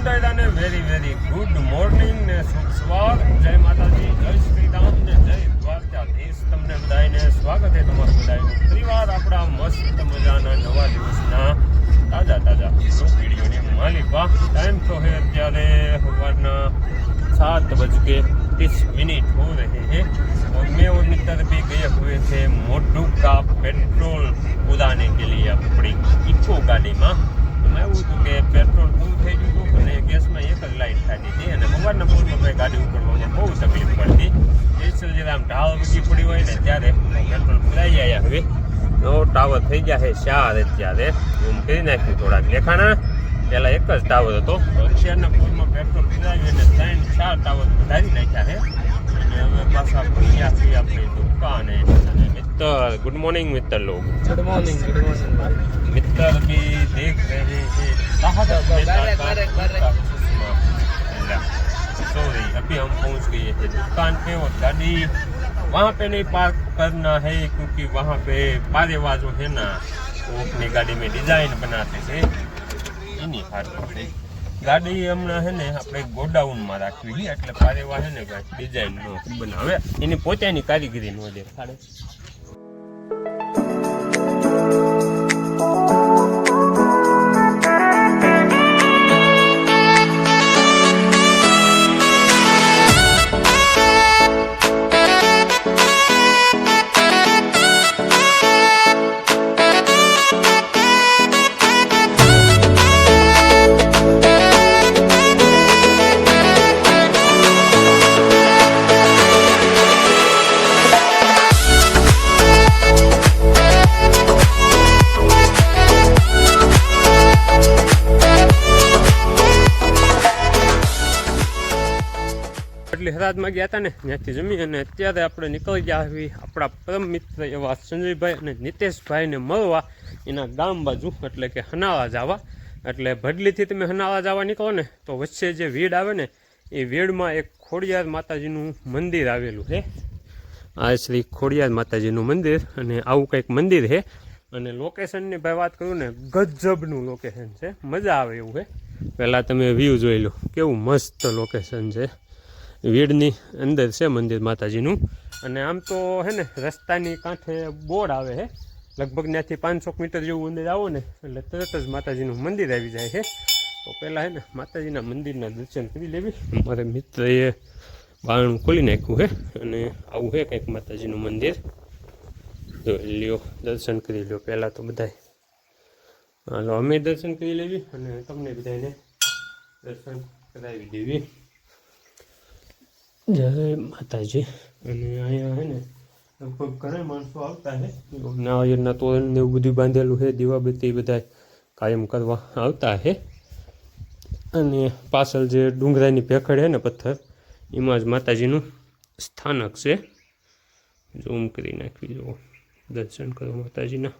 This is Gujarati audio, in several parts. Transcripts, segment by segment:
મંડળાને વેરી વેરી ગુડ મોર્નિંગ ને શુભ સવાર જય માતાજી જય શ્રી રામ ને જય દ્વારકાધીશ તમને બધાને સ્વાગત છે તમારું બધાનું પરિવાર આપણા મસ્ત મજાના નવા દિવસના તાજા તાજા વિડીયોની માલિકા ટાઈમ તો હે અત્યારે સવારના सात बज के तीस मिनट हो रहे हैं और मैं और मित्र भी गए हुए थे मोटू का पेट्रोल उड़ाने के लिए अपनी इको गाड़ी में તો એવું હતું કે પેટ્રોલ પૂરું થઈ ગયું હતું અને ગેસમાં એક જ લાઇટ થતી હતી અને સવારના પૂરમાં મેં ગાડી ઉપાડવામાં બહુ તકલીફ પડતી. સ્પેશિયલ જ્યારે આમ ઢાળ વગી પડી હોય ને ત્યારે પેટ્રોલ પુરાઈ જાય હવે નો ટાવર થઈ ગયા છે ચાર અત્યારે. ઝૂમ કરી નાખ્યું થોડાક લેખાણા પહેલાં એક જ ટાવર હતો. અત્યારના પૂરમાં પેટ્રોલ મિત્ર ગુડ મોર્નિંગ મિત્ર log good morning good morning भाई मित्र भी देख रहे हैं राहत बारे, बारे, बारे। सॉरी अभी हम पहुंच गए हैं दुकान पे और गाड़ी वहाँ पे नहीं पार्क करना है क्योंकि वहाँ पे पारेवा जो है ना वो अपनी गाड़ी में डिजाइन बनाते थे એની હારું છે ગાડી હમણાં છે ને આપણે ગોડાઉનમાં રાખવી છે એટલે પારેવા છે ને કાંઈક ડિઝાઇન નો બનાવે એની પોતાની કારીગરી નો દેખાડે હરાદમાં ગયા હતા ને, ત્યાંથી જમી અને અત્યારે આપણે નીકળી ગયા આવી આપણા પરમ મિત્ર એવા સંજયભાઈ અને નિતેશભાઈને મળવા એના ગામ બાજુ, એટલે કે હનાવા જવા. એટલે ભડલીથી તમે હનાવા જવા નીકળો ને, તો વચ્ચે જે વીડ આવે ને, એ વીડમાં એક ખોડિયાર માતાજીનું મંદિર આવેલું છે આ શ્રી ખોડિયાર માતાજીનું મંદિર અને આવું કંઈક મંદિર છે અને લોકેશનની ભાઈ વાત કરું ને, ગજબનું લોકેશન છે. મજા આવે એવું છે પહેલાં તમે વ્યૂ જોઈ લો. કેવું મસ્ત લોકેશન છે. વીડની અંદર છે મંદિર માતાજીનું. અને આમ તો હે ને, રસ્તાની કાંઠે બોર્ડ આવે છે લગભગ ત્યાંથી પાંચસો મીટર જેવું અંદર આવો ને, એટલે તરત જ માતાજીનું મંદિર આવી જાય છે તો પહેલાં હે ને, માતાજીના મંદિરના દર્શન કરી લેવી. મારે મિત્રએ બારણું ખોલી નાખ્યું છે અને આવું છે કંઈક માતાજીનું મંદિર. જો લ્યો, દર્શન કરી લ્યો પહેલાં તો બધાય. હાલો, અમે દર્શન કરી લેવી અને તમને બધાને દર્શન કરાવી દેવી. જય માતાજી. અને અહીંયા હે ને લગભગ ઘણા માણસો આવતા હે. નાળિયેરના તોરણ ને એવું બધું બાંધેલું છે દીવાબત્તી બધા કાયમ કરવા આવતા હે. અને પાછળ જે ડુંગરાની ભેખડ છે ને પથ્થર એમાં જ માતાજીનું સ્થાનક છે. ઝૂમ કરી નાખવી જુઓ. દર્શન કરો માતાજીના.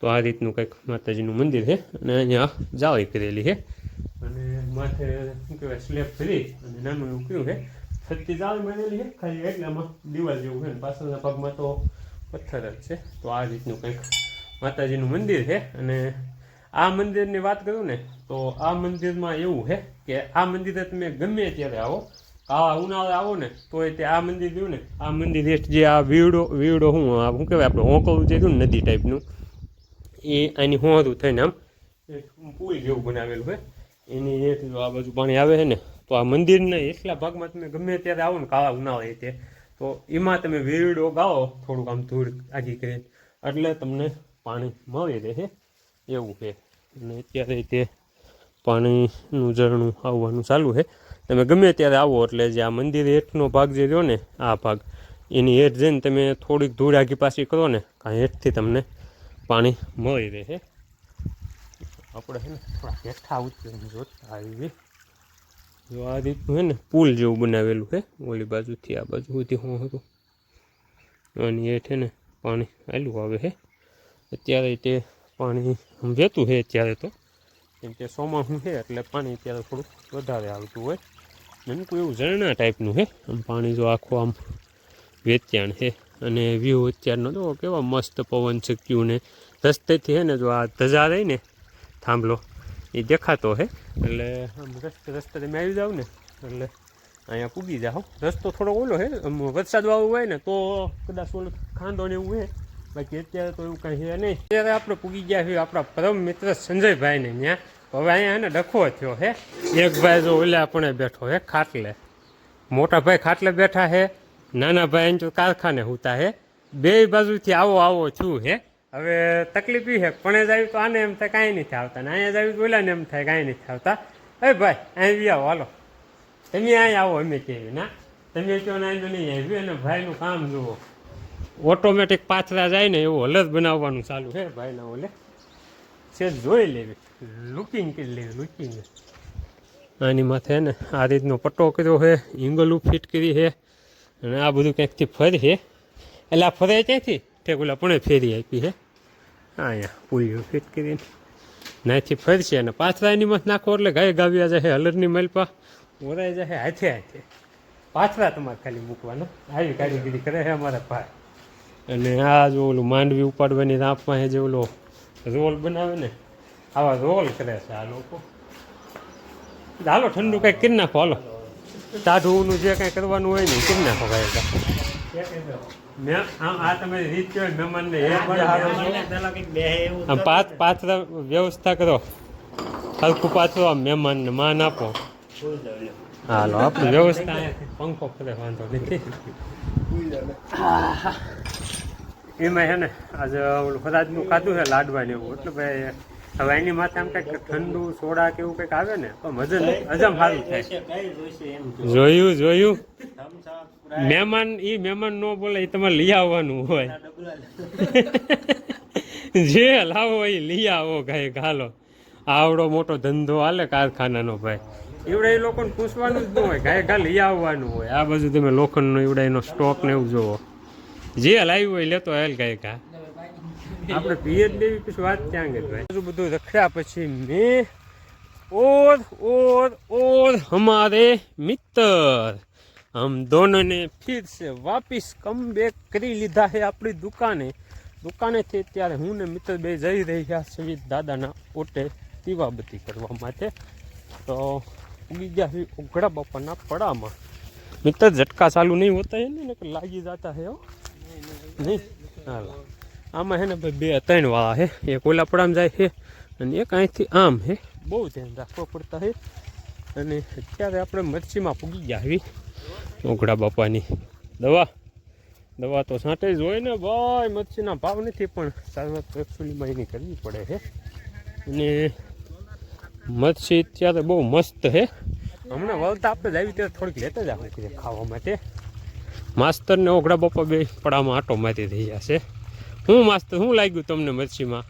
તો આ રીતનું કંઈક માતાજીનું મંદિર છે અને અહીંયા જાળી કરેલી છે અને માથે શું કહેવાય સ્લેબ ફરી અને નાનું એવું કયું છે છત્તી જાળી બનેલી છે ખાલી એટલામાં દિવાલ જેવું છે પાછળના પગમાં તો પથ્થર જ છે. તો આ રીતનું કંઈક માતાજીનું મંદિર છે. અને આ મંદિરની વાત કરું ને, તો આ મંદિરમાં એવું છે કે આ મંદિરે તમે ગમે ત્યારે આવો આ ઉનાળે આવો ને તો તે આ મંદિર રહ્યું ને, આ મંદિર જે આ વીડો વીડો હું શું કહેવાય, આપણે હોંકળું જે ને નદી ટાઈપનું, એ આની હોરું થઈને આમ પુલ જેવું બનાવેલું છે. એની જો આ બાજુ પાણી આવે છે ને તો આ મંદિરના એટલા ભાગમાં તમે ગમે ત્યારે આવો ને કાળા ઉનાળે તે, તો એમાં તમે વીડો ગાવો થોડુંક આમ ધૂળ આગી કરી, એટલે તમને પાણી મળી રહે એવું છે. અને અત્યારે તે પાણીનું ઝરણું આવવાનું ચાલુ છે. તમે ગમે ત્યારે આવો એટલે જે આ મંદિર હેઠનો ભાગ જે રહ્યો ને, આ ભાગ, એની હેઠ જઈને તમે થોડીક ધૂળ આગી પાછી કરો ને કાંઈ હેઠથી તમને પાણી મળી રહે આપણે છે ને થોડા હેઠા ઉતરીને જોતા આવી જો આ રીતનું છે ને, પુલ જેવું બનાવેલું છે ઓલી બાજુથી આ બાજુ સુધી હું હતું. અને એ છે ને, પાણી આવેલું આવે છે અત્યારે તે પાણી વહેતું છે અત્યારે તો. કેમ કે ચોમાસું છે એટલે પાણી અત્યારે થોડુંક વધારે આવતું હોય. નનકું એવું ઝરણા ટાઈપનું છે આમ પાણી જો આખું આમ વેચાણ છે અને વ્યૂ અત્યારનો તો કેવા મસ્ત પવન ચક્યું ને રસ્તેથી હે ને જો આ ધજા રહી ને, થાંભલો. એ દેખાતો હે. એટલે આમ રસ્તે રસ્તે તમે આવી જાવ ને, એટલે અહીંયા પૂગી જાઓ. રસ્તો થોડો ઓલો હે, આમ વરસાદ વાળું હોય ને, તો કદાચ ઓલો ખાંડો ને એવું હે. બાકી અત્યારે તો એવું કંઈ છે નહીં. અત્યારે આપણે પૂગી ગયા છીએ આપણા પરમ મિત્ર સંજયભાઈને ત્યાં. હવે અહીંયા એને ડખો થયો હે. એક ભાઈ જો ઓલા આપણે બેઠો હે, ખાટલે. મોટા ભાઈ ખાટલે બેઠા હે, નાના ભાઈ અહીં તો કારખાને હુતા હે. બે બાજુથી આવો આવો છું હે. હવે તકલીફ એ છે પણ જાવી તો આને એમ થાય કાંઈ નથી આવતા ને અહીંયા જાવી તો ઓલાને એમ થાય કાંઈ નથી આવતા. એ ભાઈ અહીં બી આવો, હાલો. તમે અહીં આવો, અમે કહેવી, ના? તમે કહો ને અહીં નહીં આવ્યું અને ભાઈનું કામ જુઓ. ઓટોમેટિક પાથરા જાય ને એવું હલત બનાવવાનું ચાલુ છે, ભાઈના ઓલે. છે, જોઈ લેવી. લુકિંગ કરી લેવી લુકિંગ આની માથે ને આ રીતનો પટ્ટો કર્યો છે ઇંગલું ફિટ કરી છે, અને આ બધું ક્યાંકથી ફરી છે? એટલે આ ફરે ક્યાંથી? ઠેકુલા પણ ફેરી આપી છે. અહીંયા પુલિયો ફિટ કરીને નાથી ફરશે અને પાથરા એની મત નાખો એટલે ગાય ગાવ્યા જશે હલરની મલપા. ઓરાઈ જશે હાથે હાથે. પાથરા તમારે ખાલી મૂકવાનો. આવી કારીગીરી કરે છે અમારા ભાઈ. અને આ જો ઓલું માંડવી ઉપાડવાની રાપમાં હે જે ઓલો રોલ બનાવે ને, આવા રોલ કરે છે આ લોકો. હાલો ઠંડુ કંઈક કરી નાખો, હાલો. ટાઢુંનું જે કાંઈ કરવાનું હોય ને કરી નાખો કાંઈ મેં આમ આ તમે રીત કહેવાય મહેમાનને? એ પણ આમ પાથ વ્યવસ્થા કરો. હલકું પાછું આમ મહેમાનને માન આપો. હાલો આપણે વ્યવસ્થા પંખો કરે વાંધો નથી. એમાં છે ને આજે ઓલું ફરાજનું ખાધું છે લાડવા ને એવું. એટલે ભાઈ હવે એની માથે આમ કંઈક ઠંડુ સોડા કે એવું કંઈક આવે ને તો નહીં હજમ સારું થાય. જોયું જોયું. મહેમાન એ મહેમાન ન બોલે એ તમારે લઈ આવવાનું હોય. જે. લાવો એ લઈ આવો ગાય હાલો. આવડો મોટો ધંધો હાલે કારખાનાનો ભાઈ. એવડે એ લોકોને પૂછવાનું જ ન હોય ગાય ઘા લઈ આવવાનું હોય. આ બાજુ તમે લોખંડનો એવડે એનો સ્ટોક ને એવું જોવો જે લાવ્યું હોય લેતો હેલ ગાય ઘા આપણે પિયર દેવી પછી વાત ત્યાં ગઈ બધું રખડ્યા પછી મેં ઓર ઓર ઓર હમારે મિત્ર હમ દોનોને ફિર સે વાપિસ કમ બેક કરી લીધા હે આપણી દુકાને દુકાનેથી ત્યારે હું ને મિત્ર બે જઈ રહ્યા સવિત દાદાના ઓટે દીવાબત્તી કરવા માટે તો ઉગી ગયા છે ઉઘડા બાપાના પડામાં મિત્ર ઝટકા ચાલુ નહીં હોતા હે ને લાગી જતા હે નહીં હાલો આમાં હે ને ભાઈ બે, ત્રણ વાળા હે. એક ઓલા પડામાં જાય છે અને એક અહીંથી આમ હે. બહુ ધ્યાન રાખવો પડતા હે. અને અત્યારે આપણે મરચીમાં પૂગી ગયા આવી ઓઘડા બાપાની દવા. દવા તો સાંટે જ હોય ને ભાઈ, મરચીના ભાવ નથી, પણ સારવાર એની કરવી પડે છે અને મરચી અત્યારે બહુ મસ્ત છે હમણાં વળતા આપણે જ આવી ત્યારે થોડીક લેતા જ આપણે ખાવા માટે. માસ્તરને ઓઘડા બાપા બે પડામાં આટો મારી થઈ છે. શું મસ્ત શું લાગ્યું તમને મરસીમાં?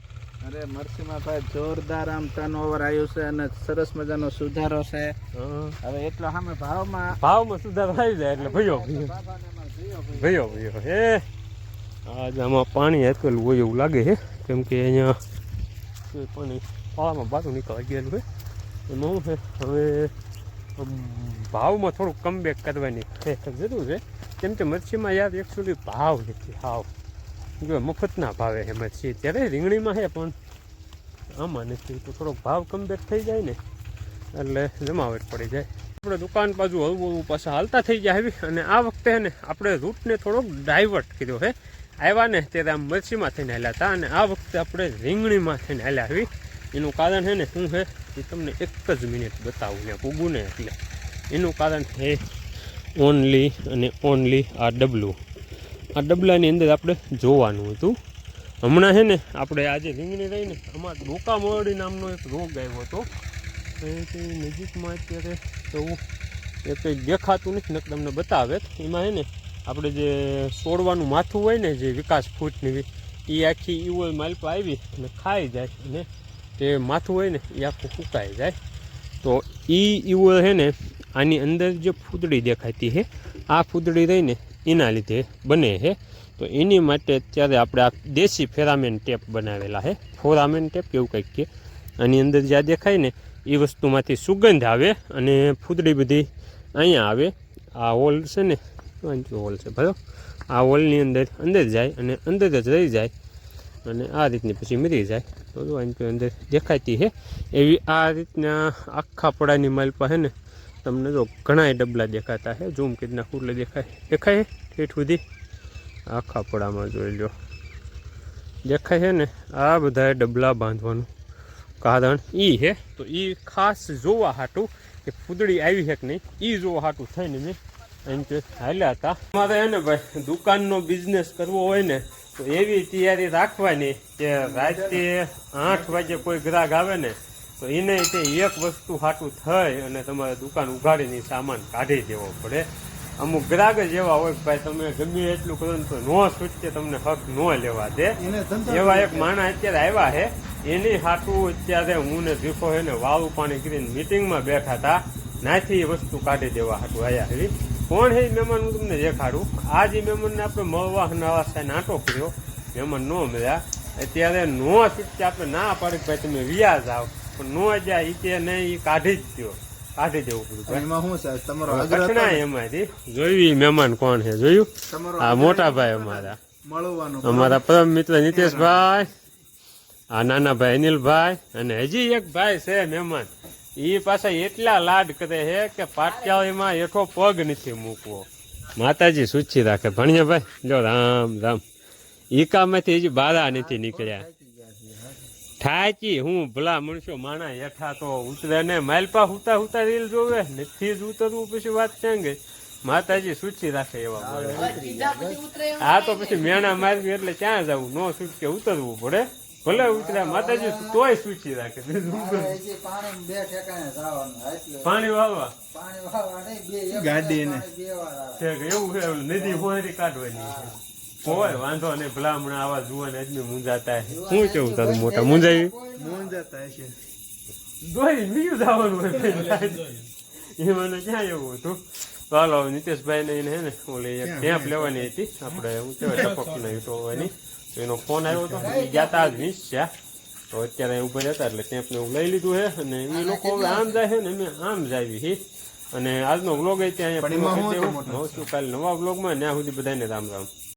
અરે મરસીમાં ભાઈ જોરદાર આમ ટર્નઓવર આવ્યું છે અને સરસ મજાનો સુધારો છે. હા. હવે એટલો સામે ભાવમાં ભાવમાં સુધારો આવી જાય એટલે ભયો ભયો. ભયો હે. આજ આમાં પાણી આટલું હોય એવું લાગે છે કેમ કે અહીંયા પાણી પાળામાં બાજુ નીકળવા ગયેલું હોય એમાં શું છે હવે ભાવમાં થોડુંક કમબેક કરવાની જરૂર છે. કેમ કે મચ્છીમાં યાર એકચ્યુઅલી ભાવ નથી હાવ. જો મફતના ભાવે છે. મચ્છી ત્યારે રીંગણીમાં છે પણ આમાં નથી તો થોડોક ભાવ કમબેક થઈ જાય ને, એટલે જમાવટ પડી જાય. આપણે દુકાન બાજુ હળવું હળવું પાછા હાલતા થઈ જાય આવી અને આ વખતે ને, આપણે રૂટને થોડોક ડાયવર્ટ કર્યો છે આવ્યા ને ત્યારે આમ મરચીમાં થઈને હાલ્યા હતા અને આ વખતે આપણે રીંગણીમાં થઈને હાલ્યા આવી એનું કારણ છે ને શું છે એ તમને એક જ મિનિટ બતાવું ને પૂગું ને એટલે. એનું કારણ છે ઓનલી અને ઓનલી આ ડબલું આ ડબલાની અંદર આપણે જોવાનું હતું. હમણાં છે ને આપણે આજે રીંગણી રહીને આમાં ડોકા મોરડી નામનો એક રોગ આવ્યો હતો. એ નજીકમાં અત્યારે તો એ કંઈ દેખાતું નથી, નકર તમને બતાવે. એમાં છે ને આપણે જે છોડવાનું માથું હોય ને જે વિકાસ ફૂટની એ આખી ઈવળ માલપા આવી અને ખાઈ જાય અને તે માથું હોય ને એ આખું સુકાઈ જાય. તો એ ઈવળ છે ને આની અંદર જે ફૂદડી દેખાતી છે, આ ફૂદડી રહીને એના લીધે બને છે. તો એની માટે અત્યારે આપણે આ દેશી ફેરામેન ટેપ બનાવેલા છે. ફોરામેન ટેપ કેવું કંઈક કે. આની અંદર જ્યાં દેખાય ને, એ વસ્તુમાંથી સુગંધ આવે અને ફૂદડી બધી અહીંયા આવે. આ હોલ છે ને હોલ છે, ભલો. આ હોલની અંદર અંદર જાય અને અંદર જ રહી જાય અને આ રીતની પછી મરી જાય. તો જો અંદર દેખાતી છે. એવી આ રીતના આખા પડાની માલપા છે ને તમને જો ઘણા ડબલા દેખાતા છે ઝૂમ કરીને ફૂલે દેખાય. દેખાય છે ઠેઠ સુધી? આખા પડામાં જોઈ લો દેખાય છે ને? આ બધા ડબલા બાંધવાનું કારણ એ છે તો એ ખાસ જોવા હાટું કે ફૂદડી આવી છે કે નહીં એ જોવા હાટું થઈને મેં એમ કે હાલ્યા હતા. મારે છે ને ભાઈ, દુકાનનો બિઝનેસ કરવો હોય ને, તો એવી તૈયારી રાખવાની કે રાતે આઠ વાગે કોઈ ગ્રાહક આવે ને તો એને તે એક વસ્તુ હાટું થઈ અને તમારે દુકાન ઉઘાડીને સામાન કાઢી દેવો પડે. અમુક ગ્રાહક જ એવા હોય ભાઈ તમે ગમે એટલું કરો તો નો છૂટકે તમને હક ન લેવા દે. એવા એક માણસ અત્યારે આવ્યા છે. એની હાટું અત્યારે હું ને ભીખો હે ને વાળું પાણી કરીને મિટિંગમાં બેઠા હતા. નાથી એ વસ્તુ કાઢી દેવા હાટું આયા હરી કોણ હે મહેમાન? હું તમને દેખાડું. આ જે મહેમાનને આપણે મળવા નવા સાહેબ નાટો કર્યો. મહેમાન ન મળ્યા. અત્યારે નો છૂટકે આપણે ના પાડી ભાઈ તમે વ્યાજ જાઓ પણ નો જાય ઈ કે ઈ કાઢી જ ગયો કાઢી દેવું પડ્યું એમાં શું છે? તમારો ઘટના એમાંથી. જોયું મહેમાન કોણ છે? જોયું? આ મોટા ભાઈ અમારા. મળવાનું અમારા પરમ મિત્ર નીતેશભાઈ આ નાના ભાઈ અનિલભાઈ અને હજી એક ભાઈ છે મહેમાન. એ પાછા એટલા લાડ કરે છે કે પાટિયાળીમાં એઠો પગ નથી મૂકવો. માતાજી સૂચી રાખે. ભણ્યા ભાઈ જો રામ. રામ ઈકામાંથી હજી બારા નથી નીકળ્યા. થાચી હું ભલા મણસો માણા હેઠા તો ઉતરે ને માલપા હુતા હુતા રીલ જોવે નથી જ ઉતરવું પછી વાત ગઈ માતાજી સૂચી રાખે એવા. આ તો પછી મેણા મારવી એટલે ક્યાં જવું? નો સૂચકે ઉતરવું પડે. ભલે ઉતરે માતાજી તોય સૂચી રાખે? પાણી વાવવા? ગાડી. છે એવું નદી હોરી કાઢવાની છે વાંધો નહીં ભલા હમણાં આવા જુવાન આદમી મૂંઝાતા છે શું કેવું તારું મોટા મૂંઝાવી મૂંઝાતા હશે. દોઈ બીજું જવાનું હોય એ મને ક્યાં એવું હતું? ચાલો નીતેશભાઈ ને એને હે ને ઓલી એક ટેપ લેવાની હતી. આપણે હું કહેવાય તો એનો ફોન આવ્યો હતો. એ ગયા તા આજ વીસ છે. તો અત્યારે ઊભા હતા એટલે ટેપને હું લઈ લીધું છે અને એ લોકો હવે આમ જાય છે ને અમે આમ જાવી હી. અને આજનો વ્લોગ ત્યાં પણ એમાં શું હતું અહીંયા મોટા? મળશું કાલે નવા વ્લોગમાં ત્યાં સુધી બધાને રામ રામ.